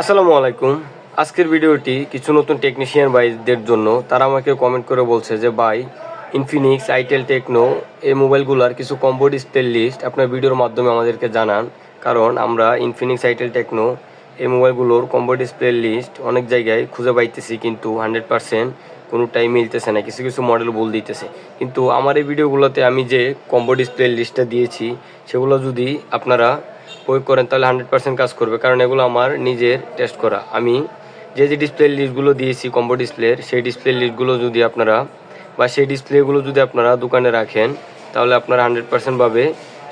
আসসালামু আলাইকুম। আজকের ভিডিওটি কিছু নতুন টেকনিশিয়ান ভাইদের জন্য। তারা আমাকে কমেন্ট করে বলছে যে, ভাই ইনফিনিক্স আইটেল টেকনো এই মোবাইলগুলোর কিছু কম্বো ডিসপ্লে লিস্ট আপনার ভিডিওর মাধ্যমে আমাদেরকে জানান। কারণ আমরা ইনফিনিক্স আইটেল টেকনো এই মোবাইলগুলোর কম্বো ডিসপ্লে লিস্ট অনেক জায়গায় খুঁজে পাইতেছি, কিন্তু হান্ড্রেড পারসেন্ট কোনো টাইম মিলতেছে না। কিছু কিছু মডেল ভুল দিতেছে। কিন্তু আমার এই ভিডিওগুলোতে আমি যে কম্বো ডিসপ্লে লিস্টটা দিয়েছি, সেগুলো যদি আপনারা প্রয়োগ করেন, তাহলে হান্ড্রেড পার্সেন্ট কাজ করবে। কারণ এগুলো আমার নিজের টেস্ট করা। আমি যে যে ডিসপ্লে লিস্টগুলো দিয়েছি কম্বো ডিসপ্লের সেই ডিসপ্লে লিস্টগুলো যদি আপনারা বা সেই ডিসপ্লেগুলো যদি আপনারা দোকানে রাখেন, তাহলে আপনারা হান্ড্রেড পার্সেন্টভাবে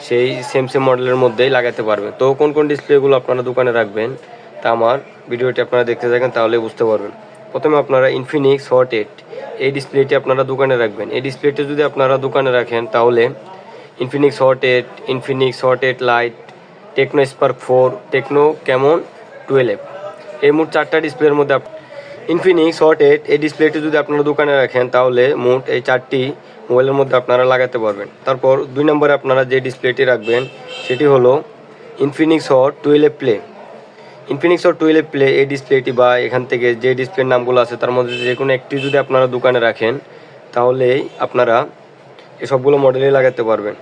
সেই সেম সেম মডেলের মধ্যেই লাগাতে পারবেন। তো কোন কোন ডিসপ্লেগুলো আপনারা দোকানে রাখবেন, তা আমার ভিডিওটি আপনারা দেখতে থাকেন তাহলে বুঝতে পারবেন। প্রথমে আপনারা ইনফিনিক্স হট এইট এই ডিসপ্লেটি আপনারা দোকানে রাখবেন। এই ডিসপ্লেটি যদি আপনারা দোকানে রাখেন, তাহলে Infinix Hot eight Infinix Hot eight Lite Tecno Spark four Tecno Camon twelve এই মোট চারটা ডিসপ্লের মধ্যে ইনফিনিক্স হট এইট এই ডিসপ্লেটি যদি আপনারা দোকানে রাখেন, তাহলে মোট এই চারটি মোবাইলের মধ্যে আপনারা লাগাতে পারবেন। তারপর দুই নম্বরে আপনারা যে ডিসপ্লেটি রাখবেন, সেটি হলো Infinix Hot twelve Play Infinix Hot twelve Play এই ডিসপ্লেটি বা এখান থেকে যে ডিসপ্লের নামগুলো আছে, তার মধ্যে যে কোনো একটি যদি আপনারা দোকানে রাখেন, তাহলেই আপনারা এসবগুলো মডেলে লাগাতে পারবেন।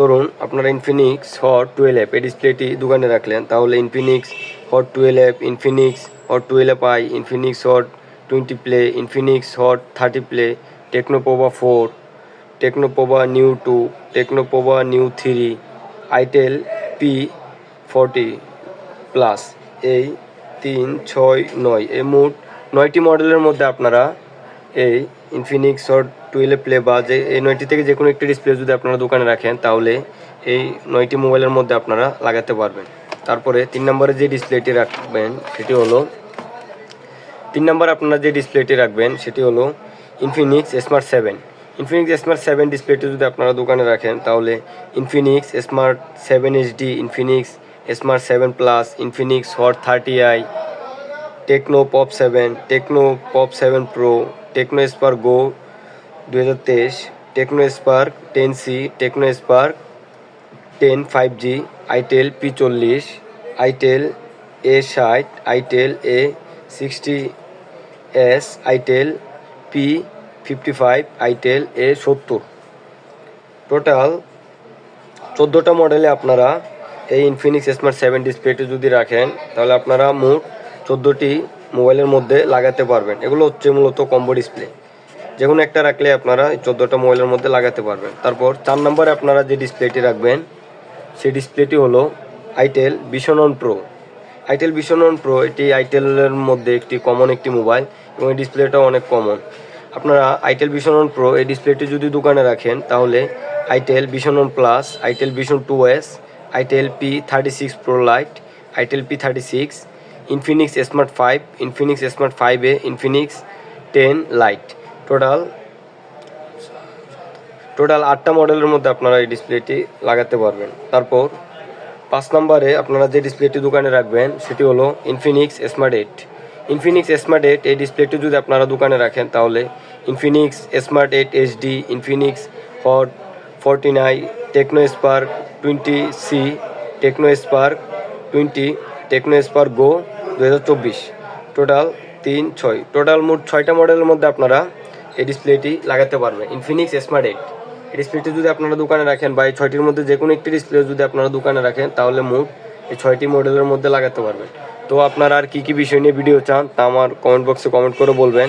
ধরুন আপনারা ইনফিনিক্স হট টুয়েলভ এই ডিসপ্লেটি দোকানে রাখলেন, তাহলে Infinix Hot twelve Infinix Hot twelve I Infinix Hot twenty Play Infinix Hot thirty Play Tecno Pova four Tecno Pova Neo two Tecno Pova Neo three itel P forty plus এই তিন, ছয়, নয়, এই মোট নয়টি মডেলের মধ্যে আপনারা এই ইনফিনিক্স হট টুয়েলভ প্লে বা যে এই নয়টি থেকে যে কোনো একটি ডিসপ্লে যদি আপনারা দোকানে রাখেন, তাহলে এই নয়টি মোবাইলের মধ্যে আপনারা লাগাতে পারবেন। তারপরে তিন নম্বরে যে ডিসপ্লেটি রাখবেন, সেটি হলো তিন নম্বর আপনারা যে ডিসপ্লেটি রাখবেন, সেটি হলো Infinix Smart seven Infinix Smart seven ডিসপ্লেটি যদি আপনারা দোকানে রাখেন, তাহলে Infinix Smart seven HD Infinix Smart seven Plus Infinix Hot thirty I Tecno Pop seven Tecno Pop seven Pro Tecno Spark Go দু হাজার তেইশ Tecno Spark ten C Tecno Spark ten five G itel P চল্লিশ itel A ষাট itel A sixty S itel P fifty five itel A সত্তর। Total চোদ্দোটা মডেলে আপনারা এই ইনফিনিক্স স্মার্ট সেভেন ডিসপ্লেটি যদি রাখেন, তাহলে আপনারা মোট চোদ্দোটি মোবাইলের মধ্যে লাগাতে পারবেন। এগুলো হচ্ছে মূলত কম্বো ডিসপ্লে। যে কোনো একটা রাখলে আপনারা চোদ্দোটা মোবাইলের মধ্যে লাগাতে পারবেন। তারপর চার নম্বরে আপনারা যে ডিসপ্লেটি রাখবেন, সেই ডিসপ্লেটি হলো itel vision one pro. Itel vision one pro এটি আইটেলের মধ্যে একটি কমন একটি মোবাইল এবং এই ডিসপ্লেটাও অনেক কমন। আপনারা আইটেল বিশনন প্রো এই ডিসপ্লেটি যদি দোকানে রাখেন, তাহলে itel Vision one Plus, itel Vision two S, itel P thirty six Pro Lite, itel P thirty six Infinix Smart five Infinix Smart five A Infinix ten Lite total total আটটা মডেলের মধ্যে আপনারা এই ডিসপ্লেটি লাগাতে পারবেন। তারপর, পাঁচ নম্বরে আপনারা যে ডিসপ্লেটি দোকানে রাখবেন, সেটি হলো Infinix Smart eight Infinix Smart eight এই ডিসপ্লেটি যদি আপনারা দোকানে রাখেন, তাহলে Infinix Smart eight HD Infinix Hot forty nine Tecno Spark twenty C Tecno Spark twenty Tecno Spark Go দু হাজার চব্বিশ। টোটাল তিন, ছয়। টোটাল মোট ছয়টা মডেলের মধ্যে আপনারা এই ডিসপ্লেটি লাগাতে পারবেন। ইনফিনিক্স স্মার্ট এইট এই ডিসপ্লেটি যদি আপনারা দোকানে রাখেন বা এই ছয়টির মধ্যে যে কোনো একটি ডিসপ্লে যদি আপনারা দোকানে রাখেন, তাহলে মোট এই ছয়টি মডেলের মধ্যে লাগাতে পারবেন। তো আপনারা আর কী কী বিষয় নিয়ে ভিডিও চান, তা আমার কমেন্ট বক্সে কমেন্ট করে বলবেন।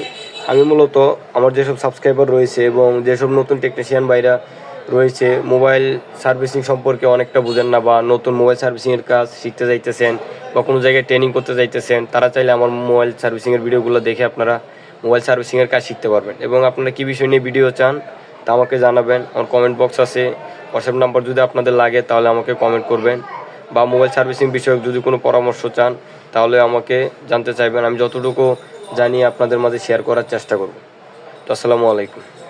আমি মূলত আমার যেসব সাবস্ক্রাইবার রয়েছে এবং যেসব নতুন টেকনিশিয়ান ভাইরা রয়েছে। মোবাইল সার্ভিসিং সম্পর্কে অনেকটা বুঝেন না বা নতুন মোবাইল সার্ভিসিংয়ের কাজ শিখতে যাইতেছেন বা কোনো জায়গায় ট্রেনিং করতে যাইতেছেন, তারা চাইলে আমার মোবাইল সার্ভিসিংয়ের ভিডিওগুলো দেখে আপনারা মোবাইল সার্ভিসিংয়ের কাজ শিখতে পারবেন। এবং আপনারা কী বিষয় নিয়ে ভিডিও চান তা আমাকে জানাবেন। আমার কমেন্ট বক্স আছে। হোয়াটসঅ্যাপ নাম্বার যদি আপনাদের লাগে তাহলে আমাকে কমেন্ট করবেন। বা মোবাইল সার্ভিসিং বিষয়ক যদি কোনো পরামর্শ চান তাহলে আমাকে জানতে চাইবেন। আমি যতটুকু জানি আপনাদের মাঝে শেয়ার করার চেষ্টা করব। তো আসসালামু আলাইকুম।